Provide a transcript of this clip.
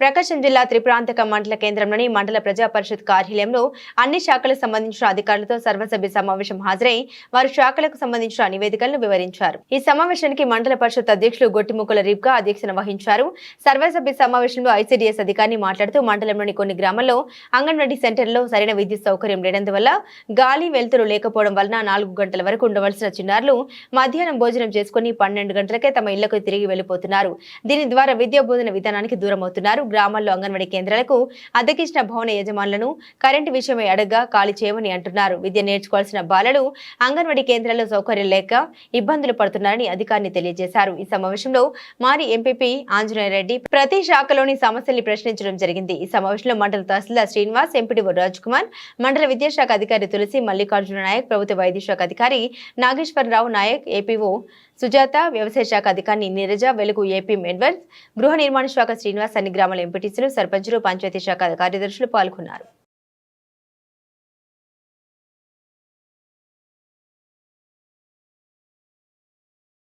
ప్రకాశం జిల్లా త్రిప్రాంతక మండల కేంద్రంలోని మండల ప్రజా పరిషత్ కార్యాలయంలో అన్ని శాఖలకు సంబంధించిన అధికారులతో సర్వసభ్య సమావేశం హాజరై వారు శాఖలకు సంబంధించిన నివేదికలను వివరించారు. ఈ సమావేశానికి మండల పరిషత్ అధ్యక్షులు గొట్టిముక్కల రీబ్గా అధ్యక్షత వహించారు. సర్వసభ్య సమావేశంలో ఐసీడీఎస్ అధికారిని మాట్లాడుతూ మండలంలోని కొన్ని గ్రామాల్లో అంగన్వాడీ సెంటర్లో సరైన విద్యుత్ సౌకర్యం లేనందువల్ల గాలి వెలుతురు లేకపోవడం వలన నాలుగు గంటల వరకు ఉండవలసిన చిన్నారులు మధ్యాహ్నం భోజనం చేసుకుని పన్నెండు గంటలకే తమ ఇళ్ళకు తిరిగి వెళ్ళిపోతున్నారు దీని ద్వారా విద్యా బోధన విధానానికి దూరం అవుతున్నారు గ్రామాల్లో అంగన్వాడీ కేంద్రాలకు అద్దెకిచ్చిన భవన యజమానులను కరెంటు విషయమై అడగ్గా ఖాళీ చేయమని అంటున్నారు. విద్య నేర్చుకోవాల్సిన బాలలు అంగన్వాడీ కేంద్రాల్లో సౌకర్యం లేక ఇబ్బందులు పడుతున్నారని అధికారిని తెలియజేశారు. ఈ సమావేశంలో మారి ఎంపీపీ ఆంజనేయ రెడ్డి ప్రతి శాఖలోని సమస్యల్ని ప్రశ్నించడం జరిగింది. ఈ సమావేశంలో మండల తహసీల్దార్ శ్రీనివాస్ ఎంపీడీఓ రాజ్ కుమార్ మండల విద్యాశాఖ అధికారి తులసి మల్లికార్జున నాయక్ ప్రభుత్వ వైద్య శాఖ అధికారి నాగేశ్వరరావు నాయక్ ఏపీఓ సుజాత వ్యవసాయ శాఖ అధికారి నీరజ వెలుగు ఏపీ మెడ్వర్స్ గృహ నిర్మాణ శాఖ శ్రీనివాస్ అన్ని గ్రామాల ఎంపీటీసీలు సర్పంచులు పంచాయతీ శాఖ కార్యదర్శులు పాల్గొన్నారు.